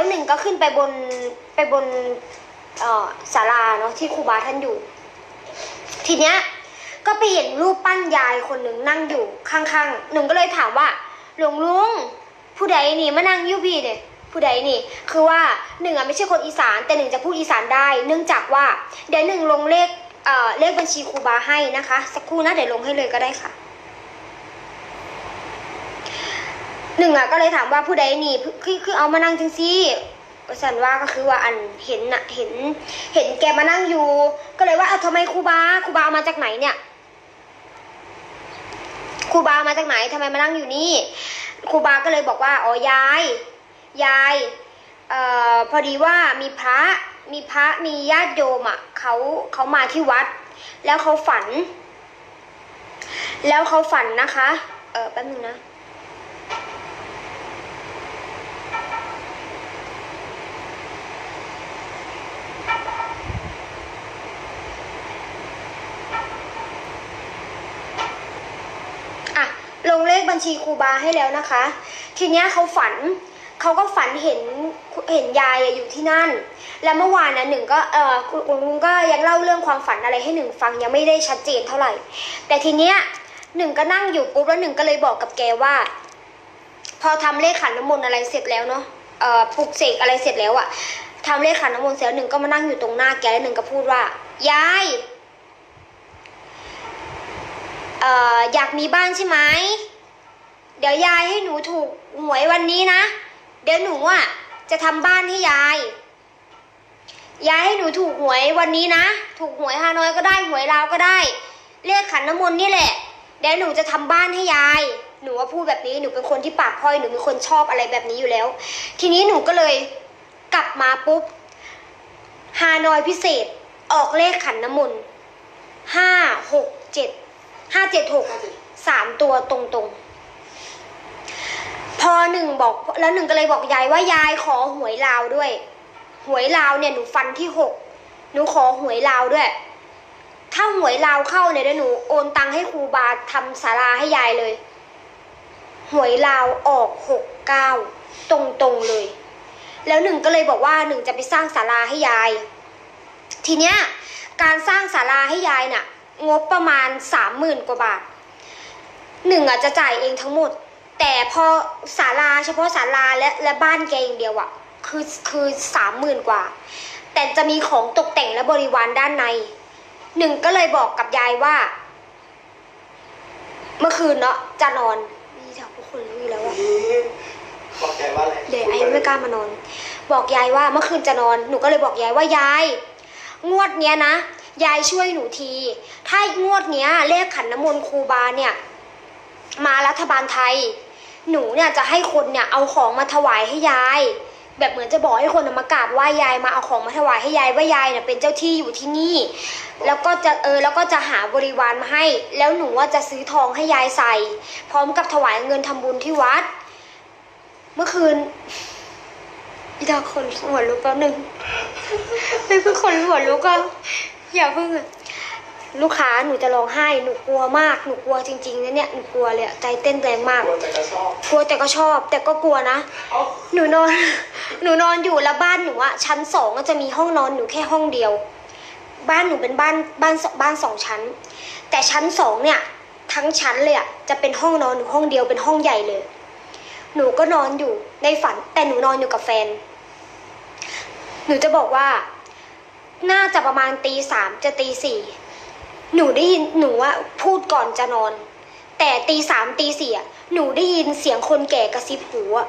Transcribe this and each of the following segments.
แล้วหนึ่งก็ขึ้นไปบนไปบนอ่อศาลาเนาะที่ครูบาท่านอยู่ ทีเนี้ยก็ไปเห็นรูปปั้นยายคนหนึ่งนั่งอยู่ข้างๆหนึ่งก็เลยถามว่า หลวงลุงผู้ใดนี่มานั่งยูบีเนี่ยผู้ใดนี่ คือว่าหนึ่งอะไม่ใช่คนอีสาน แต่หนึ่งจะพูดอีสานได้ เนื่องจากว่าเดี๋ยวหนึ่งลงเลขเอ่อเลขบัญชีครูบาให้นะคะ สักครู่นะเดี๋ยวลงให้เลยก็ได้ค่ะ หนึ่งอะก็เลยถามว่าผู้ใดนี่คือคือเอามานั่งจังซี่สันว่าก็คือว่าอันเห็นน่ะเห็น เห็นแกมานั่งอยู่ ก็เลยว่าเอาทำไมครูบาครูบามาจากไหนเนี่ยครูบามาจากไหนทำไมมานั่งอยู่นี่ครูบาก็เลยบอกว่าอ๋อยายยายเอ่อพอดีว่ามีพระมีพระมีญาติโยมอะเขาเขามาที่วัด แล้วเขาฝัน แล้วเขาฝันนะคะ เออแป๊บนึงนะลงเลขบัญ ชีครูบาให้แล้วนะคะ ทีเนี้ยเขาฝันเขาก็ฝันเห็นเห็นยายอยู่ที่นั่น แล้วเมื่อวานนะหนึ่งก็เออคุณลุงก็ยังเล่าเรื่องความฝันอะไรให้หนึ่งฟังยังไม่ได้ชัดเจนเท่าไหร่ แต่ทีเนี้ยหนึ่งก็นั่งอยู่ปุ๊บแล้วหนึ่งก็เลยบอกกับแกว่า พอทำเลขขันน้ำมนต์อะไรเสร็จแล้วเนาะเอ่อปลุกเสกอะไรเสร็จแล้วอะทำเลขขันน้ำมนต์เสร็จแล้วหนึ่งก็มานั่งอยู่ตรงหน้าแกแล้วหนึ่งก็พูดว่ายายเอ่ออยากมีบ้านใช่ไหม เดี๋ยวยายให้หนูถูกหวยวันนี้นะ เดี๋ยวหนูอะจะทำบ้านให้ยาย ยายให้หนูถูกหวยวันนี้นะ ถูกหวยฮานอยก็ได้หวยลาวก็ได้ เลขขันน้ำมนต์นี่แหละ เดี๋ยวหนูจะทำบ้านให้ยาย หนูว่าพูดแบบนี้หนูเป็นคนที่ปากพร่อยหนูเป็นคนชอบอะไรแบบนี้อยู่แล้ว ทีนี้หนูก็เลยกลับมาปุ๊บฮานอยพิเศษออกเลขขันน้ำมนต์ห้าหกเจ็ดห้าเจ็ดหกสามตัวตรงๆ พอหนึ่งบอกแล้วหนึ่งก็เลยบอกยายว่ายายขอหวยลาวด้วย หวยลาวเนี่ยหนูฟันที่หกหนูขอหวยลาวด้วย ถ้าหวยลาวเข้าเนี่ยเดี๋ยวหนูโอนตังค์ให้ครูบาทำศาลาให้ยายเลย หวยลาวออกหกเก้าตรงๆเลย แล้วหนึ่งก็เลยบอกว่าหนึ่งจะไปสร้างศาลาให้ยาย ทีเนี้ยการสร้างศาลาให้ยายน่ะ งบประมาณสามหมื่นกว่าบาทหนึ่งอะจะจ่ายเองทั้งหมด แต่พอศาลาเฉพาะศาลาและและบ้านแกอย่างเดียวอะคือคือสามหมื่นกว่า แต่จะมีของตกแต่งและบริวารด้านใน หนึ่งก็เลยบอกกับยายว่า เมื่อคืนเนาะจะนอนนี่ถ้าทุกคนรู้อยู่แล้วอะบอกใจว่าอะไรเดี๋ยวไอ้ไม่กล้ามานอน บอกยายว่าเมื่อคืนจะนอน หนูก็เลยบอกยายว่ายาย งวดเนี้ยนะยายช่วยหนูที ถ้างวดเนี้ยเลขขันน้ำมนต์ครูบาเนี่ย มารัฐบาลไทย หนูเนี่ยจะให้คนเนี่ยเอาของมาถวายให้ยาย แบบเหมือนจะบอกให้คนมากราบไหว้ยายมาเอาของมาถวายให้ยายว่ายายเนี่ยเป็นเจ้าที่อยู่ที่นี่ แล้วก็จะเออแล้วก็จะหาบริวารมาให้ แล้วหนูว่าจะซื้อทองให้ยายใส่ พร้อมกับถวายเงินทำบุญที่วัด เมื่อคืนอีดาคนหัวลุกแป๊บหนึ่งไม่เพิ่งคนหัวลุกก็อย่าเพิ่งอะ ลูกค้าหนูจะร้องไห้หนูกลัวมากหนูกลัวจริงๆนะเนี่ยหนูกลัวเลยอะใจเต้นแรงมากกลัวแต่ก็ชอบกลัวแต่ก็ชอบ แต่ก็กลัวนะ เอ้าหนูนอน หนูนอนอยู่แล้วบ้านหนูอะชั้นสองก็จะมีห้องนอนอยู่แค่ห้องเดียว บ้านหนูเป็นบ้านบ้านบ้านสองชั้น แต่ชั้นสองเนี่ย ทั้งชั้นเลยอะจะเป็นห้องนอนอยู่ห้องเดียวเป็นห้องใหญ่เลย หนูก็นอนอยู่ในฝัน แต่หนูนอนอยู่กับแฟน หนูจะบอกว่า น่าจะประมาณตีสามจะตีสี่ หนูได้ยินหนูอะพูดก่อนจะนอน แต่ตีสามตีสี่อะหนูได้ยินเสียงคนแก่กระซิบหูอะ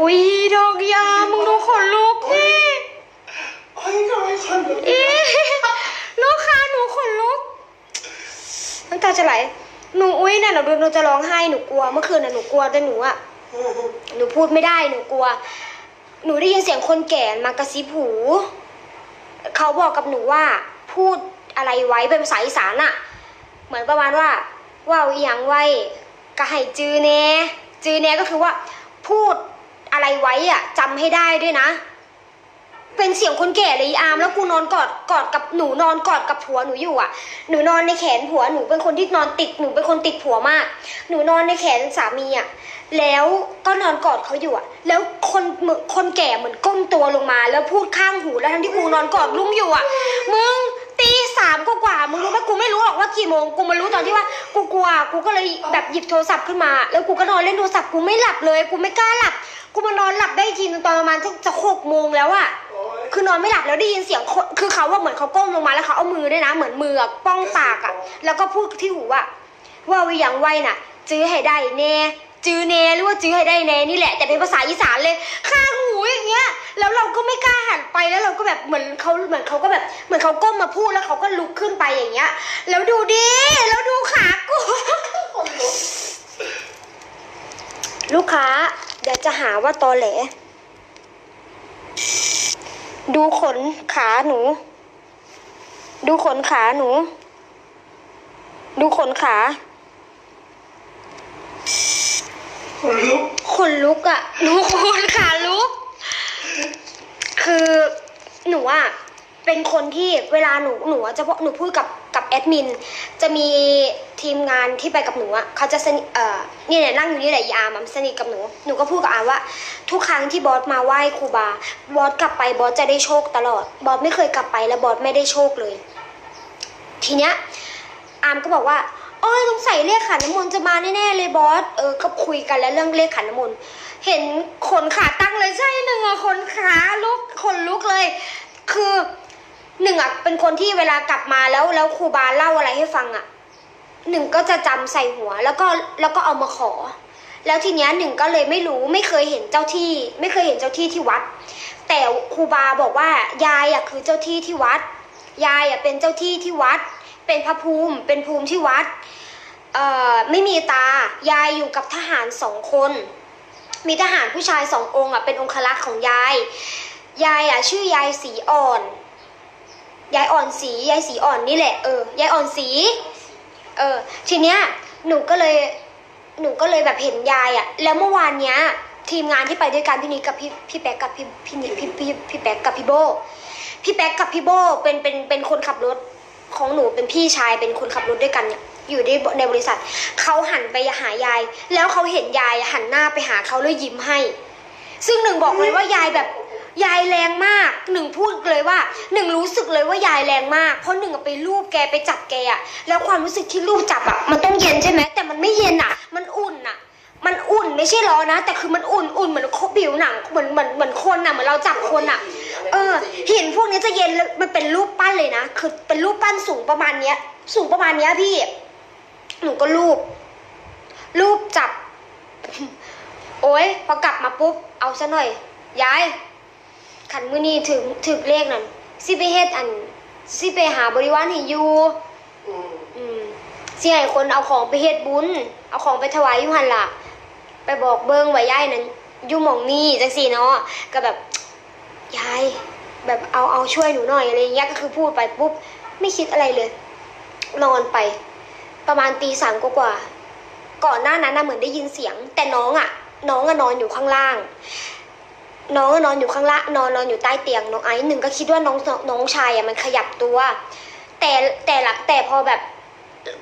อุ๊ยดอกยามึงดูขนลุกพี่เฮ้ยทำไมคนแบบอีลูกค้าหนูขนลุกน้ำตาจะไหลหนูอุ้ยเนี่ยหนูหนูจะร้องไห้หนูกลัวเมื่อคืนน่ะหนูกลัวแต่หนูอะหนูพูดไม่ได้หนูกลัว หนูได้ยินเสียงคนแก่มากระซิบหู เขาบอกกับหนูว่าพูด อะไรไว้เป็นภาษาอีสานอะเหมือนประมาณว่าว่าวอีหยังไว้ก็ให้จือแน่จือแน่ก็คือว่าพูดอะไรไว้อะจำให้ได้ด้วยนะ เป็นเสียงคนแก่เลยอามแล้วกูนอนกอดกอดกับหนูนอนกอดกับผัวหนูอยู่อะ หนูนอนในแขนผัวหนูเป็นคนที่นอนติดหนูเป็นคนติดผัวมาก หนูนอนในแขนสามีอะแล้วก็นอนกอดเขาอยู่อะ แล้วคนเหมือนคนแก่เหมือนก้มตัวลงมา แล้วพูดข้างหูแล้วทั้งที่กูนอนกอดลุงอยู่อะมึงามกว่ามึงรู้ไหมกูไม่รู้หรอกว่ากี่โมงกูมารู้ตอนที่ว่ากูกลัวกูก็เลยแบบหยิบโทรศัพท์ขึ้นมา แล้วกูก็นอนเล่นโทรศัพท์กูไม่หลับเลย กูไม่กล้าหลับ กูมานอนหลับได้ทีนึงตอนประมาณจะหกโมงแล้วอะคือนอนไม่หลับแล้วได้ยินเสียงคนคือเขาว่าเหมือนเขาก้มลงมาแล้วเขาเอามือด้วยนะ เหมือนมือป้องปากอะแล้วก็พูดที่หูว่าว่าวิยังไวน่ะ จื้อให้ได้แน่จื้อแน่หรือว่าจื้อให้ได้แน่นี่แหละแต่เป็นภาษาอีสานเลยข้าง อย่างเงี้ยแล้วเราก็ไม่กล้าหันไปแล้วเราก็แบบเหมือนเขาเหมือนเขาก็แบบเหมือนเขาก้มมาพูดแล้วเขาก็ลุกขึ้นไปอย่างเงี้ย แล้วดูดิแล้วดูขากูคนลุกลูกค้าเดี๋ยวจะหาว่าตอแหล ดูขนขาหนู ดูขนขาหนู ดูขนขาคนลุกขนลุกอะดูขนขาลุก คือ หนูอะเป็นคนที่เวลาหนูหนูอะจะพหนูพูดกับกับแอดมินจะมีทีมงานที่ไปกับหนูอะเขาจะสนิทเอ่อเนี่ยเนี่ยนั่งอยู่นี่แหละยามมันสนิทกับหนูหนูก็พูดกับอาว่า ทุกครั้งที่บอสมาไหว้ครูบาบอสกลับไปบอสจะได้โชคตลอดบอสไม่เคยกลับไปแล้วบอสไม่ได้โชคเลย ทีเนี้ยอามก็บอกว่าโอ้ยสงสัยเลขขันน้ำมนต์จะมาแน่ๆเลยบอส เออ ก็คุยกันแล้วเรื่องเลขขันน้ำมนต์ เห็นขนขาตั้งเลยใช่หนึ่งอะขนขาลุกขนลุกเลย คือหนึ่งอะเป็นคนที่เวลากลับมาแล้วแล้วครูบาเล่าอะไรให้ฟังอะหนึ่งก็จะจำใส่หัวแล้วก็แล้วก็เอามาขอ แล้วทีเนี้ยหนึ่งก็เลยไม่รู้ไม่เคยเห็นเจ้าที่ ไม่เคยเห็นเจ้าที่ที่วัด แต่ครูบาบอกว่ายายอะคือเจ้าที่ที่วัด ยายอะเป็นเจ้าที่ที่วัด เป็นพระภูมิ เป็นภูมิที่วัดเอ่อไม่มีตายายอยู่กับทหารสองคน มีทหารผู้ชายสององค์อะเป็นองครักษ์ของยาย ยายอะ ชื่อยายสีอ่อน ยายอ่อนสียายสีอ่อนนี่แหละเออยายอ่อนสี เออ ทีเนี้ยหนูก็เลยหนูก็เลยแบบเห็นยายอะ แล้วเมื่อวานเนี้ย ทีมงานที่ไปด้วยกันพี่นิกกับพี่พี่แป๊กกับพี่พี่นิกพี่พี่พี่แป๊กกับพี่โบพี่แป๊กกับพี่โบเป็นเป็นเป็นคนขับรถของหนูเป็นพี่ชายเป็นคนขับรถด้วยกันเนี่ยอยู่ในในบริษัทเขาหันไปหายาย แล้วเขาเห็นยายหันหน้าไปหาเขาแล้วยิ้มให้ ซึ่งหนึ่งบอกเลยว่ายายแบบ ยายแรงมากหนึ่งพูดเลยว่าหนึ่งรู้สึกเลยว่ายายแรงมาก เพราะหนึ่งไปรูปแกไปจับแกอะแล้วความรู้สึกที่รูปจับอะมันต้องเย็นใช่ไหมแต่มันไม่เย็นอะมันอุ่นอะมันอุ่นไม่ใช่ร้อนนะ แต่คือมันอุ่นอุ่นเหมือนผิวหนังเหมือนเหมือนเหมือนคนอะเหมือนเราจับคนอะเออ เหินพวกนี้จะเย็นแล้วมันเป็นรูปปั้นเลยนะคือเป็นรูปปั้นสูงประมาณเนี้ย สูงประมาณเนี้ยพี่ หนูก็รูปรูปจับ โอ้ยพอกลับมาปุ๊บเอาซะหน่อย ย้าย ขันมือนี้ถึงถึกเลขนั่นสิไปเฮ็ดอันสิไปหาบริวารให้อยู่อืมอืมสิให้คนเอาของไปเฮ็ดบุญ เอาของไปถวายอยู่หันล่ะ ไปบอกเบิ้งไว้ย่ายนั้นอยู่หมองนี่จังสี่เนาะก็แบบยายแบบเอาเอาช่วยหนูหน่อยอะไรอย่างเงี้ยก็คือพูดไปปุ๊บไม่คิดอะไรเลย นอนไป ประมาณตีสามกว่าๆก่อนหน้านั้นนะเหมือนได้ยินเสียง แต่น้องอะ น้องอะนอนอยู่ข้างล่าง น้องนอนอยู่ข้างล่างนอนนอนอยู่ใต้เตียงน้องไอ้หนึ่งก็คิดว่าน้องน้องชายอะมันขยับตัว แต่แต่ละแต่พอแบบ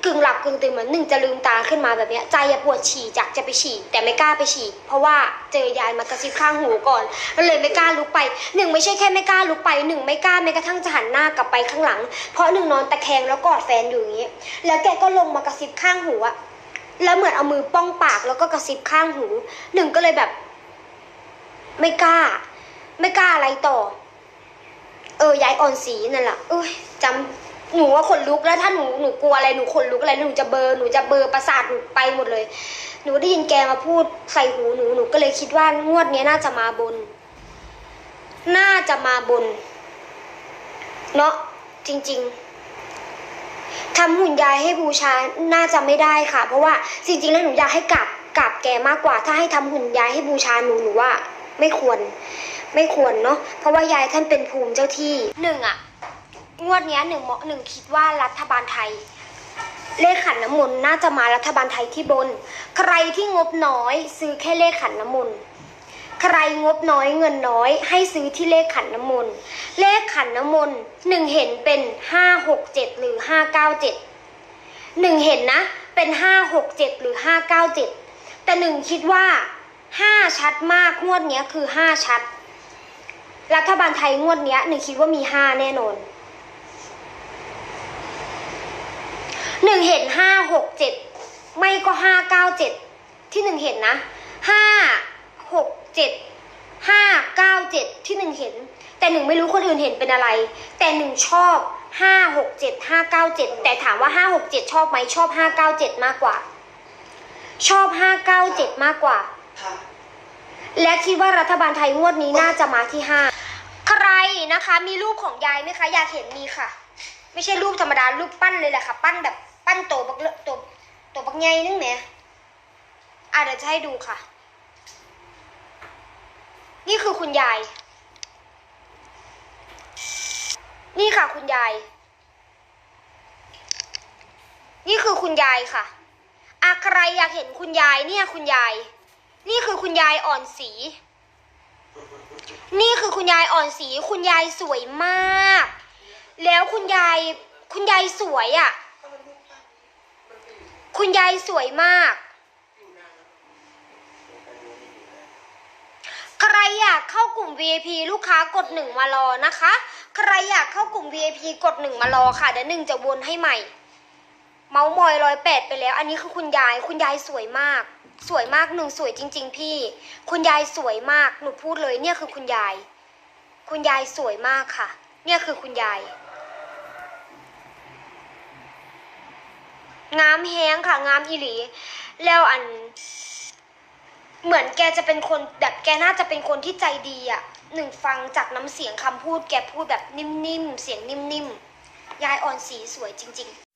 กึ่งหลับกึ่งตื่นเหมือนหนึ่งจะลืมตาขึ้นมาแบบเนี้ยใจอะปวดฉี่จากจะไปฉี่แต่ไม่กล้าไปฉี่เพราะว่าเจอยายมากระซิบข้างหูก่อนก็เลยไม่กล้าลุกไปหนึ่งไม่ใช่แค่ไม่กล้าลุกไปหนึ่งไม่กล้าแม้กระทั่งจะหันหน้ากลับไปข้างหลัง เพราะหนึ่งนอนตะแคงแล้วกอดแฟนอยู่อย่างนี้ แล้วแกก็ลงมากระซิบข้างหูอะแล้วเหมือนเอามือป้องปากแล้วก็กระซิบข้างหู หนึ่งก็เลยแบบ ไม่กล้า ไม่กล้าอะไรต่อ เออยายอ่อนสีนั่นแหละเอ้ยจำหนูว่าขนลุกแล้วถ้าหนูหนูกลัวอะไรหนูขนลุกอะไรหนูจะเบอร์หนูจะเบอร์ประสาทหนูไปหมดเลย หนูได้ยินแกมาพูดใส่หูหนูหนูก็เลยคิดว่างวดนี้น่าจะมาบน น่าจะมาบน เนาะจริง ๆทำหุ่นยายให้บูชา น่าจะไม่ได้ค่ะ เพราะว่าจริงๆแล้วหนูอยากให้กราบกราบแกมากกว่า ถ้าให้ทำหุ่นยายให้บูชาหนูหนูว่า ไม่ควร ไม่ควรเนาะเพราะว่ายายท่านเป็นภูมิเจ้าที่หนึ่งอะงวดเนี้ยหนึ่งเหมาะหนึ่งคิดว่ารัฐบาลไทย เลขขันน้ำมนต์น่าจะมารัฐบาลไทยที่บน ใครที่งบน้อย ซื้อแค่เลขขันน้ำมนต์ใครงบน้อยเงินน้อย ให้ซื้อที่เลขขันน้ำมนต์เลขขันน้ำมนต์หนึ่งเห็นเป็นห้าหกเจ็ดหรือห้าเก้าเจ็ดหนึ่งเห็นนะ เป็นห้าหกเจ็ดหรือห้าเก้าเจ็ดแต่หนึ่งคิดว่า ห้าชัดมากงวดเนี้ยคือห้าชัด รัฐบาลไทยงวดเนี้ยหนึ่งคิดว่ามีห้าแน่นอนหนึ่งเห็นห้าหกเจ็ดไม่ก็ห้าเก้าเจ็ดที่หนึ่งเห็นนะห้าหกเจ็ดห้าเก้าเจ็ดที่หนึ่งเห็น แต่หนึ่งไม่รู้คนอื่นเห็นเป็นอะไร แต่หนึ่งชอบห้าหกเจ็ดห้าเก้าเจ็ดแต่ถามว่าห้าหกเจ็ดชอบไหมชอบห้าเก้าเจ็ดมากกว่า ชอบห้าเก้าเจ็ดมากกว่า ค่ะและคิดว่ารัฐบาลไทยงวดนี้น่าจะมาที่ห้าใครนะคะ มีรูปของยายไหมคะ อยากเห็นมีค่ะ ไม่ใช่รูปธรรมดารูปปั้นเลยแหละค่ะ ปั้นแบบปั้นโตบักเลอะโตโตบักใหญ่นึงเนี่ยอะเดี๋ยวจะให้ดูค่ะ นี่คือคุณยาย นี่ค่ะคุณยาย นี่คือคุณยายค่ะอะใครอยากเห็นคุณยายเนี่ยคุณยาย นี่คือคุณยายอ่อนสี นี่คือคุณยายอ่อนสี คุณยายสวยมาก แล้วคุณยายคุณยายสวยอะ่ะ คุณยายสวยมาก ใครอยากเข้ากลุ่ม VIP ลูกค้ากดหนึ่งมารอนะคะ ใครอยากเข้ากลุ่ม VIP กดหนึ่งมารอค่ะเดี๋ยวหนึ่งจะวนให้ใหม่ เมาส์มอยร้อยแปดไปแล้ว อันนี้คือคุณยาย คุณยายสวยมาก สวยมากหนึ่งสวยจริง ๆ พี่ คุณยายสวยมาก หนูพูดเลยเนี่ยคือคุณยาย คุณยายสวยมากค่ะ เนี่ยคือคุณยาย งามแห้งค่ะ งามอีหลี แล้วอัน เหมือนแกจะเป็นคนแบบแกน่าจะเป็นคนที่ใจดีอะ่ะ หนึ่งฟังจากน้ำเสียงคำพูด แกพูดแบบนิ่มๆ เสียงนิ่มๆ ยายอ่อนสีสวยจริง ๆ